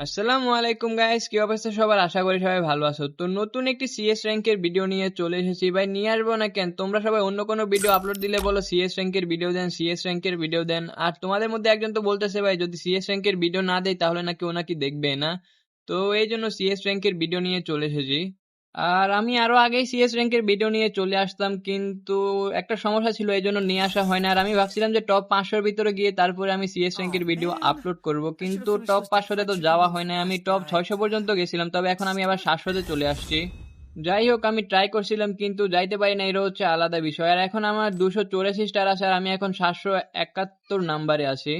আসসালামু আলাইকুম গাইস কি অবস্থা সবার? আশা করি সবাই ভালো আছো। তো নতুন একটি সিএস র্যাঙ্কের ভিডিও নিয়ে চলে এসেছি। ভাই, নিয়ে আসব না কেন? তোমরা সবাই অন্য কোনো ভিডিও আপলোড দিলে বলো সিএস র্যাঙ্কের ভিডিও দেন সিএস র্যাঙ্কের ভিডিও দেন। আর তোমাদের মধ্যে একজন তো বলতেছে, ভাই, যদি সিএস র্যাঙ্কের ভিডিও না দেয় তাহলে নাকি ও নাকি দেখবে, না? তো এই জন্য সিএস র্যাঙ্কের ভিডিও নিয়ে চলে এসেছি। আর আমি আরও আগেই সিএস র্যাঙ্কের ভিডিও নিয়ে চলে আসতাম কিন্তু একটা সমস্যা ছিল এই জন্য নিয়ে আসা হয় না। আর আমি ভাবছিলাম যে টপ পাঁচশোর ভিতরে গিয়ে তারপরে আমি সিএস র্যাঙ্কের ভিডিও আপলোড করব কিন্তু টপ পাঁচশোতে তো যাওয়া হয় না আমি টপ ছয়শো পর্যন্ত গেছিলাম তবে এখন আমি আবার সাতশোতে চলে আসছি। যাই হোক আমি ট্রাই করছিলাম কিন্তু যাইতে পারি না এটা হচ্ছে আলাদা বিষয়। আর এখন আমার দুশো চৌরাশি স্টার আছে আর আমি এখন সাতশো একাত্তর নাম্বারে আছি।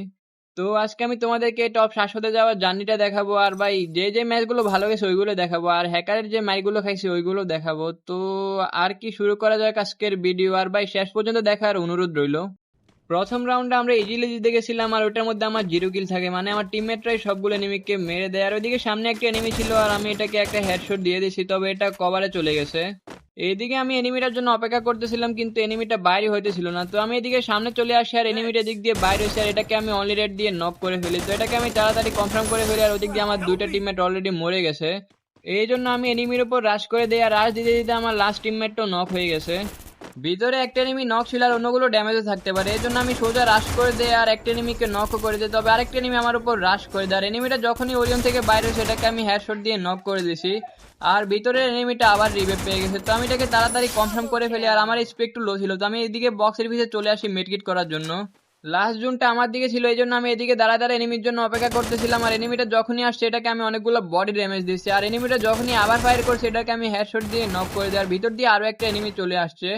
তো আজকে আমি তোমাদেরকে টপ সাতশোতে যাওয়ার জার্নিটা দেখাবো, আর ভাই যে যে ম্যাচগুলো ভালো গেছে ওইগুলো দেখাবো, আর হ্যাকারের যে ম্যাচগুলো খাইছে ওইগুলো দেখাবো। তো আর কি শুরু করা যাক আজকের ভিডিও আর ভাই শেষ পর্যন্ত দেখার অনুরোধ রইল। প্রথম রাউন্ডে আমরা ইজিলি জিতে গেছিলাম আর ওটার মধ্যে আমার জিরো কিল থাকে। মানে আমার টিমমেটরাই সবগুলো এনিমিকে মেরে দেয়। আর ওইদিকে সামনে একটা এনিমি ছিল আর আমি এটাকে একটা হেডশট দিয়ে দিয়েছি, তবে এটা কভারে চলে গেছে। এইদিকে আমি এনিমিটার জন্য অপেক্ষা করতেছিলাম, কিন্তু এনিমিটা বাইরে হইতেছিল না। তো আমি এদিকে সামনে চলে আসি আর এনিমিটা দিক দিয়ে বাইরে হয়েছে আর এটাকে আমি অনলি রেড দিয়ে নক করে ফেলি। তো এটাকে আমি তাড়াতাড়ি কনফার্ম করে ফেলি আর ওদিক দিয়ে আমার দুইটা টিমমেট অলরেডি মরে গেছে। এই জন্য আমি এনিমির উপর রাশ করে দিই আর রাশ দিতে দিতে আমার লাস্ট টিমমেটটাও নক হয়ে গেছে। ভিতরে একটা এনিমি নক ছিল আর অন্যগুলো ড্যামেজও থাকতে পারে। এই জন্য আমি সোজা রাশ করে দেয় আর একটা এনিমিকে নকও করে দেয় তবে আরেকটা এনিমি আমার উপর রাশ করে দেয়। আর এনিমিটা যখনই ওরিয়ন থেকে বাইরে সেটাকে আমি হেডশট দিয়ে নক করে দিছি, আর ভিতরের এনিমিটা আবার রিভেভ পেয়ে গেছে। তো আমি এটাকে তাড়াতাড়ি কনফার্ম করে ফেলি আর আমার স্পে একটু লো ছিল। তো আমি এদিকে বক্সের ভিতরে চলে আসি মেডকিট করার জন্য। লাস্ট জুনটা আমার দিকে ছিল এই জন্য আমি এদিকে দাঁড়া দাঁড়া এনিমির জন্য অপেক্ষা করতেছিলাম। আর এনিমিটা যখনই আসছে, এটাকে আমি অনেকগুলো বডি ড্যামেজ দিচ্ছি। আর এনিমিটা যখনই আবার ফায়ার করছে, এটাকে আমি হেডশট দিয়ে নক করে দিই। আর ভিতর দিয়ে আরও একটা এনিমি চলে আসছে।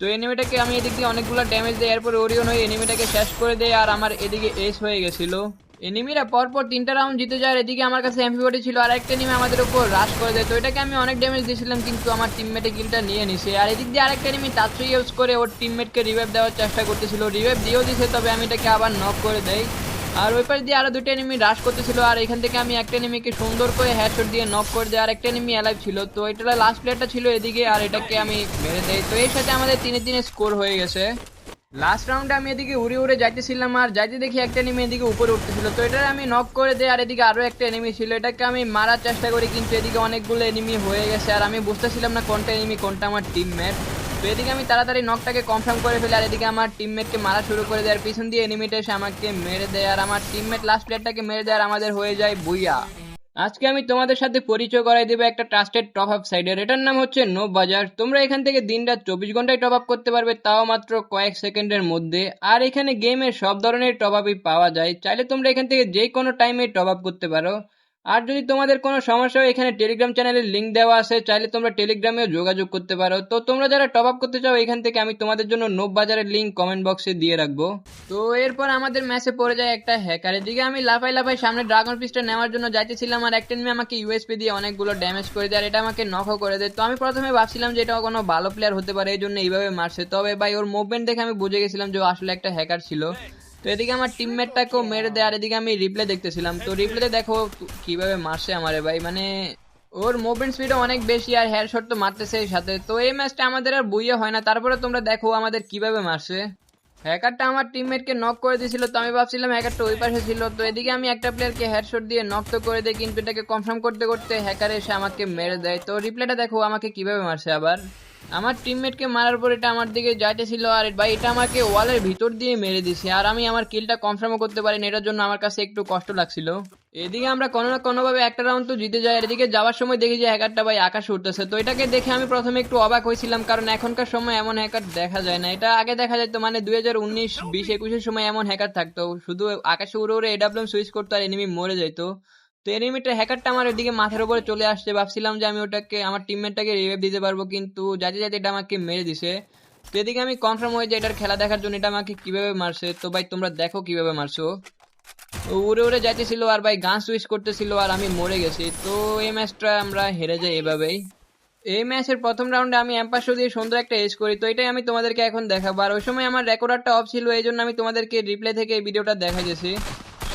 তো এনিমিটাকে আমি এদিক দিয়ে অনেকগুলো ড্যামেজ দেয় এরপর ওরিয়ন হয়ে এনিমিটাকে শেষ করে দেয় আর আমার এদিকে এস হয়ে গেছিল। এনিমিরা পরপর তিনটা রাউন্ড জিতে যায় এদিকে আমার কাছে এমপি বডি ছিল আর একটা এনিমি আমাদের উপর রাশ করে দেয়। তো এটাকে আমি অনেক ড্যামেজ দিয়েছিলাম, কিন্তু আমার টিমমেটে কিলটা নিয়ে নিছে। আর এদিক দিয়ে আরেকটা এনিমি তাৎসু ইউজ করে ওর টিমমেটকে রিভাইভ দেওয়ার চেষ্টা করতেছিল। রিভাইভ দিয়েও দিছে, তবে আমি এটাকে আবার নক করে দেই। আর ওই পাশ দিয়ে আরও দুটো এনিমি রাশ করতেছিল, আর এখান থেকে আমি একটা এনিমিকে সুন্দর করে হেডশট দিয়ে নক করে দেয়, আর একটা এনিমি অ্যালাইভ ছিল। তো এটা লাস্ট প্লেয়ারটা ছিল এদিকে, আর এটাকে আমি মেরে দেই। তো এর সাথে আমাদের তিনে তিনে স্কোর হয়ে গেছে। লাস্ট রাউন্ডে আমি এদিকে উড়ে উড়ে যাইতেছিলাম, আর যাইতে দেখি একটা এনিমি এদিকে উপরে উঠতেছিল। তো এটা আমি নক করে দেই, আর এদিকে আরও একটা এনিমি ছিল। এটাকে আমি মারার চেষ্টা করি, কিন্তু এদিকে অনেকগুলো এনিমি হয়ে গেছে, আর আমি বুঝতেছিলাম না কোনটা এনিমি কোনটা আমার টিমমেট এদিকে আমি তাড়াতাড়ি নকটাকে কনফার্ম করে ফেলি, আর এদিকে আমার টিমমেটকে মারা শুরু করে দেয়। আর পিছন দিয়ে এনিমিটা এসে আমাকে মেরে দেয়, আর আমার টিমমেট লাস্ট প্লেয়ারটাকে মেরে দেয়, আর আমাদের হয়ে যায় বুইয়া। আজকে আমি তোমাদের সাথে পরিচয় করাই দেবো একটা ট্রাস্টেড টপ আপ সাইডের এটার নাম হচ্ছে নো বাজার তোমরা এখান থেকে দিন রাত চব্বিশ ঘন্টায় টপ আপ করতে পারবে, তাও মাত্র কয়েক সেকেন্ডের মধ্যে। আর এখানে গেমের সব ধরনের টপ আপই পাওয়া যায়। চাইলে তোমরা এখান থেকে যে কোনো টাইমে টপ আপ করতে পারো। আর যদি তোমাদের কোনো সমস্যা হয়, এখানে টেলিগ্রাম চ্যানেলের লিঙ্ক দেওয়া আছে, চাইলে তোমরা টেলিগ্রামেও যোগাযোগ করতে পারো। তো তোমরা যারা টপ আপ করতে চাও, এখান থেকে আমি তোমাদের জন্য নোব বাজারের লিঙ্ক কমেন্ট বক্সে দিয়ে রাখব। তো এরপর আমাদের ম্যাচে পড়ে যায় একটা হ্যাকার এদিকে আমি লাফাই লাফাই সামনে ড্রাগন পিসটা নেওয়ার জন্য যাইতেছিলাম, আর একটা নিয়ে আমাকে ইউএসপি দিয়ে অনেকগুলো ড্যামেজ করে দেয়, আর এটা আমাকে নখও করে দেয়। তো আমি প্রথমে ভাবছিলাম যে এটা কোনো ভালো প্লেয়ার হতে পারে, এই জন্য এইভাবে মারছে। তবে ভাই, ওর মুভমেন্ট দেখে আমি বুঝে গেছিলাম যে আসলে একটা হ্যাকার ছিল। তো এদিকে আমার টিমমেটটাকেও মেরে দেয়, আর এদিকে আমি রিপ্লে দেখতেছিলাম। তো রিপ্লেতে দেখো কীভাবে মারছে আমারে ভাই মানে ওর মুভমেন্ট স্পিডও অনেক বেশি, আর হেয়ার শট তো মারতেছে সাথে। তো এই ম্যাচটা আমাদের আর বইয়ে হয় না, তারপরে তোমরা দেখো আমাদের কীভাবে মারছে। হ্যাকারটা আমার টিমমেটকে নক করে দিয়েছিল, তো আমি ভাবছিলাম হ্যাকারটা ওই পাশে ছিল। তো এদিকে আমি একটা প্লেয়ারকে হেডশট দিয়ে নক তো করে দিই, কিন্তু এটাকে কনফার্ম করতে করতে হ্যাকার এসে আমাকে মেরে দেয়। তো রিপ্লেটা দেখো আমাকে কীভাবে মারছে আবার। আমার টিমমেটকে মারার পর এটা আমার দিকে যাইতেছিল আর ভাই এটা আমাকে ওয়ালের ভিতর দিয়ে মেরে দিছে। আর আমি আমার কিলটা কনফার্মও করতে পারিনি, এটার জন্য আমার কাছে একটু কষ্ট লাগছিল। এদিকে আমরা কোনো না কোনোভাবে একটা রাউন্ড তো জিতে যাই এদিকে যাওয়ার সময় দেখি যে হ্যাকারটা ভাই আকাশে উঠতেছে তো এটাকে দেখে আমি প্রথমে একটু অবাক হয়েছিলাম, কারণ এখনকার সময় এমন হ্যাকার দেখা যায় না। এটা আগে দেখা যায় তো মানে দুই হাজার উনিশ, বিশ, একুশের সময় এমন হ্যাকার থাকতো। শুধু আকাশে উড়ে উড়ে এডাব্লিউএম সুইচ করতো আর এনিমি মরে যাইতো। তো এনিমিটা হ্যাকারটা আমার ওইদিকে মাথার উপরে চলে আসছে। ভাবছিলাম যে আমি ওটাকে, আমার টিমমেটটাকে রিভাইভ দিতে পারব, কিন্তু যাতে যাতে এটা আমাকে মেরে দিছে। তো এদিকে আমি কনফার্ম হয়ে যে এটার খেলা দেখার জন্য এটা আমাকে কীভাবে মারছে? তো ভাই, তোমরা দেখো কীভাবে মারছো। উড়ে উড়ে যাইতেছিল আর ভাই, গান সুইচ করতেছিল আর আমি মরে গেছি। তো এই ম্যাচটা আমরা হেরে যাই এভাবেই। এই ম্যাচের প্রথম রাউন্ডে আমি এম্পাসো দিয়ে সুন্দর একটা এজ করি, তো এটাই আমি তোমাদেরকে এখন দেখাবো। আর ওই সময় আমার রেকর্ডারটা অফ ছিল এই জন্য আমি তোমাদেরকে রিপ্লে থেকে এই ভিডিওটা দেখা গেছি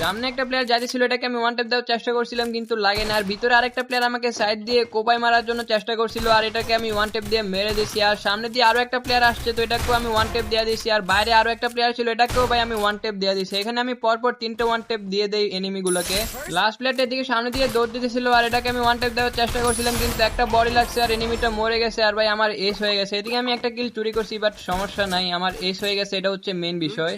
সামনে একটা প্লেয়ার যাতে ছিল, এটাকে আমি ওয়ান টেপ দেওয়ার চেষ্টা করছিলাম, কিন্তু লাগে না। আর ভিতরে আরেকটা প্লেয়ার আমাকে সাইড দিয়ে কোপাই মারার জন্য চেষ্টা করছিল, আর এটাকে আমি ওয়ান টেপ দিয়ে মেরে দিয়েছি আর সামনে দিয়ে আরও একটা প্লেয়ার আসছে, তো এটাকেও আমি ওয়ান টেপ দিয়ে দিয়েছি আর বাইরে আরও একটা প্লেয়ার ছিল, এটাকেও ভাই আমি ওয়ান টেপ দিয়ে দিয়েছি এখানে আমি পরপর তিনটে ওয়ান টেপ দিয়ে দেই এনিমিগুলোকে লাস্ট প্লেয়ারটা এদিকে সামনে দিয়ে দৌড় দিতেছিল, আর এটাকে আমি ওয়ান টেপ দেওয়ার চেষ্টা করছিলাম, কিন্তু একটা বডি লাগছে, আর এনিমিটা মরে গেছে, আর ভাই আমার এস হয়ে গেছে। এদিকে আমি একটা কিল চুরি করছি বাট সমস্যা নাই, আমার এস হয়ে গেছে, এটা হচ্ছে মেন বিষয়।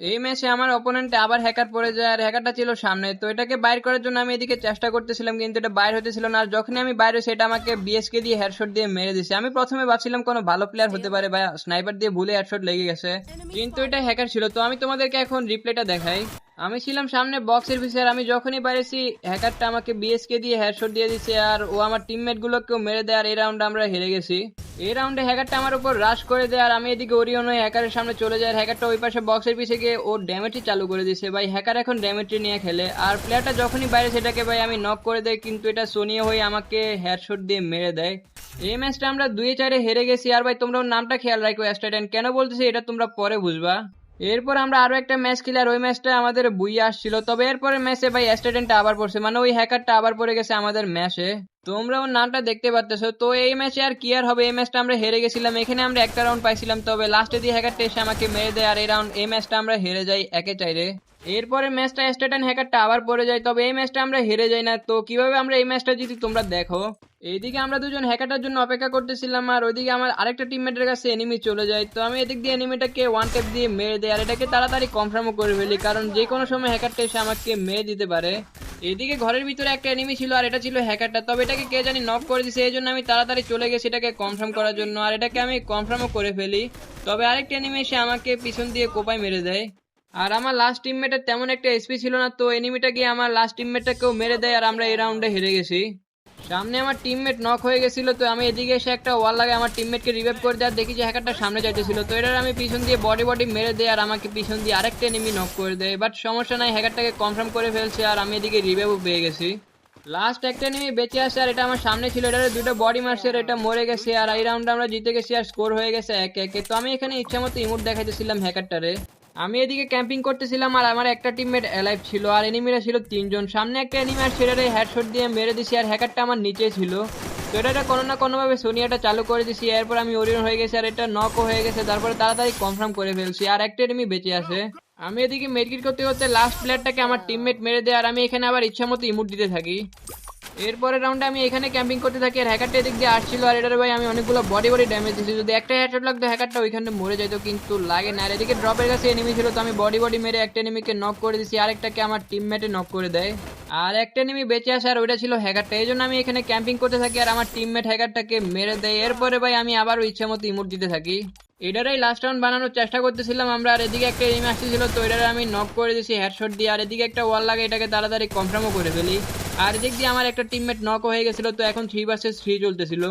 এই ম্যাচে আমার অপোনেন্টে আবার হ্যাকার পড়ে যায় আর হ্যাকারটা ছিল সামনে। তো এটাকে বাইর করার জন্য আমি এদিকে চেষ্টা করতেছিলাম, কিন্তু এটা বাইর হতেছিল না। আর যখনই আমি বাইরে সেটা আমাকে বিএসকে দিয়ে হেডশট দিয়ে মেরে দিছে। আমি প্রথমে ভাবছিলাম কোনো ভালো প্লেয়ার হতে পারে বা স্নাইপার দিয়ে ভুলে হেডশট লেগে গেছে। কিন্তু এটা হ্যাকার ছিল। তো আমি তোমাদেরকে এখন রিপ্লেটা দেখাই। আমি ছিলাম সামনে বক্সের আর আমি যখনই বাইরেছি হ্যাকারটা আমাকে বিএসকে দিয়ে হেডশট দিয়ে দিছে আর ও আমার টিমমেট গুলোকেও মেরে দেয় আর এই রাউন্ডে আমরা হেরে গেছি। এই রাউন্ডে হ্যাকারটা আমার উপর রাশ করে দেয় আর আমি এদিকে ওরিয়ন হয়ে হ্যাকারের সামনে চলে যায় আর হ্যাকারটা ওই পাশে বক্সের পিছিয়ে গিয়ে ওর ড্যামেজটি চালু করে দিছে। ভাই হ্যাকার এখন ড্যামেজটি নিয়ে খেলে। আর প্লেয়ারটা যখনই বাইরে সেটাকে ভাই আমি নক করে দেয়, কিন্তু এটা সোনিয়া হয়ে আমাকে হেয়ারশট দিয়ে মেরে দেয়। এই ম্যাচটা আমরা দুই চারে হেরে গেছি। আর ভাই, তোমরা ওর নামটা খেয়াল রাখো অ্যাস্টাইডেন্ট কেন বলতেছি এটা তোমরা পরে বুঝবা? এরপর আমরা আরও একটা ম্যাচ খেলি আর ওই ম্যাচটা আমাদের বুইয়ে আসছিল। তবে এরপরে ম্যাচে ভাই অ্যাস্টেডেন্টটা আবার পড়ছে মানে ওই হ্যাকারটা আবার পড়ে গেছে আমাদের ম্যাচে তোমরা ওর নামটা দেখতে পাচ্ছ তো এই ম্যাচে আর কি আর হবে? এই ম্যাচটা আমরা হেরে গেছিলাম, এখানে আমরা একটা রাউন্ড পাইছিলাম, তবে লাস্টে দিয়ে হ্যাকারটা এসে আমাকে মেরে দেয়, আর এই রাউন্ড এই ম্যাচটা আমরা হেরে যাই একে চাইরে এরপরে ম্যাচটা স্টেটান হ্যাকারটা আবার পড়ে যায়, তবে এই ম্যাচটা আমরা হেরে যাই না। তো কীভাবে আমরা এই ম্যাচটা জিতি তোমরা দেখো। এইদিকে আমরা দুজন হ্যাকারটার জন্য অপেক্ষা করতেছিলাম আর ওইদিকে আমার আরেকটা টিমমেটের কাছে এনিমি চলে যায়। তো আমি এদিক দিয়ে এনিমিটাকে ওয়ান টেপ দিয়ে মেরে দেয় আর এটাকে তাড়াতাড়ি কনফার্মও করে ফেলি, কারণ যে কোনো সময় হ্যাকারটা এসে আমাকে মেরে দিতে পারে। এদিকে ঘরের ভিতরে একটা এনিমি ছিল আর এটা ছিল হ্যাকারটা, তবে এটাকে কে জানি নক করে দিছে, এই জন্য আমি তাড়াতাড়ি চলে গেছি এটাকে কনফার্ম করার জন্য। আর এটাকে আমি কনফার্মও করে ফেলি, তবে আরেকটা এনিমি এসে আমাকে পিছন দিয়ে কোপায় মেরে দেয়। আর আমার লাস্ট টিমমেটের তেমন একটা এসপি ছিল না, তো এনিমিটা গিয়ে আমার লাস্ট টিমমেটটাকেও মেরে দেয়, আর আমরা এই রাউন্ডে হেরে গেছি। সামনে আমার টিমমেট নক হয়ে গেছিল, তো আমি এদিকে এসে একটা ওয়াল লাগে আমার টিমমেটকে রিভাইভ করে দেয় দেখি যে হ্যাকারটা সামনে যাইতেছিল। তো এটার আমি পিছন দিয়ে বডি বডি মেরে দেয় আর আমাকে পিছন দিয়ে আরেকটা এনিমি নক করে দেয়। বাট সমস্যা নাই হ্যাকারটাকে কনফার্ম করে ফেলছে, আর আমি এদিকে রিভাইভও পেয়ে গেছি। লাস্ট একটা এনিমি বেঁচে আসে, আর এটা আমার সামনে ছিল, এটার দুটো বডি মারছে, আর এটা মরে গেছে, আর এই রাউন্ডে আমরা জিতে গেছি, আর স্কোর হয়ে গেছে একে একে তো আমি এখানে ইচ্ছা মতো ইমোট দেখাইতেছিলাম হ্যাকারটারে আমি এদিকে ক্যাম্পিং করতেছিলাম আর আমার একটা টিমমেট অ্যালাইভ ছিল আর এনিমিরা ছিল তিনজন। সামনে একটা এনিমি আর সেটারে হেডশট দিয়ে মেরে দিছি আর হ্যাকারটা আমার নিচে ছিল। তো এটা কোনো না কোনোভাবে সোনিয়াটা চালু করে দিছি, এরপর আমি ওরিয়ন হয়ে গেছি আর এটা নকও হয়ে গেছে, তারপরে তাড়াতাড়ি কনফার্ম করে ফেলছি আর একটা এনিমি বেঁচে আছে। আমি এদিকে মেডকিট করতে করতে লাস্ট প্লেয়ারটাকে আমার টিমমেট মেরে দেয় আর আমি এখানে আবার ইচ্ছা মতো ইমুট দিতে থাকি। এরপরে রাউন্ডে আমি এখানে ক্যাম্পিং করতে থাকি, আর হ্যাকারটা এদিক দিয়ে আসছিল, আর এটার ভাই আমি অনেকগুলো বডি বডি ড্যামেজ দিয়েছি। যদি একটা হেডশট লাগতো হ্যাকারটা ওইখানে মরে যেত, কিন্তু লাগে না। আর এদিকে ড্রপের কাছে এনিমি ছিল, তো আমি বডি বডি মেরে একটা এনিমিকে নক করে দিছি আরেকটাকে আমার টিমমেটে নক করে দেয়। আর একটা এনিমি বেঁচে আসে, আর ওইটা ছিল হ্যাকারটা এই জন্য আমি এখানে ক্যাম্পিং করতে থাকি, আর আমার টিমমেট হ্যাকারটাকে মেরে দেয়। এরপরে ভাই আমি আবারও ইচ্ছা মতো ইমোট দিতে থাকি। এটারাই লাস্ট রাউন্ড বানানোর চেষ্টা করতেছিলাম আমরা, আর এদিকে একটা এনিমি আসতেছিল, তো এটারে আমি নক করে দিয়েছি হেডশট দিয়ে। আর এদিকে একটা ওয়াল লাগে, এটাকে তাড়াতাড়ি কনফার্মও করে ফেলি। আর এদিক দিয়ে আমার একটা টিমমেট নক হয়ে গেছিল, তো এখন থ্রি ভার্সেস থ্রি চলতেছিল।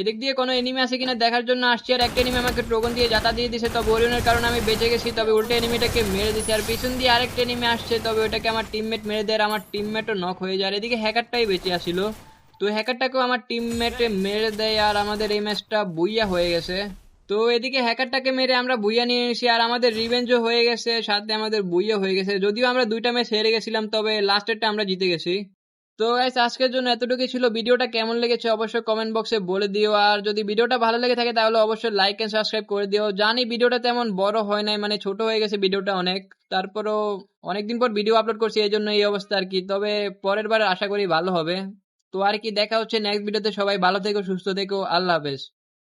এদিক দিয়ে কোনো এনিমি আছে কিনা দেখার জন্য আসছি, আর একটা এনিমি আমাকে ট্রোগন দিয়ে যাতা দিয়ে দিছে, তবে ওরিয়নের কারণে আমি বেঁচে গেছি, তবে উল্টো এনিমিটাকে মেরে দিছে। আর পিছন দিয়ে আরেকটা এনিমি আসছে, তবে ওটাকে আমার টিমমেট মেরে দেয়, আর আমার টিমমেটও নক হয়ে যায়। এদিকে হ্যাকারটাই বেঁচে আসিল। তো হ্যাকারটাকেও আমার টিমমেটে মেরে দেয়, আর আমাদের এই ম্যাচটা বইয়া হয়ে গেছে। তো এদিকে হ্যাকারটাকে মেরে আমরা বুইয়া নিয়ে এসেছি আর আমাদের রিভেঞ্জও হয়ে গেছে, সাথে আমাদের বুইয়া হয়ে গেছে। যদিও আমরা দুইটা ম্যাচ হেরে গেছিলাম, তবে লাস্টেরটা আমরা জিতে গেছি। তো গাইস আজকের জন্য এতটুকুই ছিল। ভিডিওটা কেমন লেগেছে অবশ্যই কমেন্ট বক্সে বলে দিও। আর যদি ভিডিওটা ভালো লেগে থাকে, তাহলে অবশ্যই লাইক এন্ড সাবস্ক্রাইব করে দিও। জানি ভিডিওটা তেমন বড় হয় নাই মানে ছোট হয়ে গেছে ভিডিওটা অনেক। তারপরও অনেকদিন পর ভিডিও আপলোড করছি, এই জন্য এই অবস্থা আর কি। তবে পরের বার আশা করি ভালো হবে। তো আর কি, দেখা হচ্ছে নেক্সট ভিডিওতে সবাই ভালো থেকো, সুস্থ থেকো। আল্লাহ হাফেজ।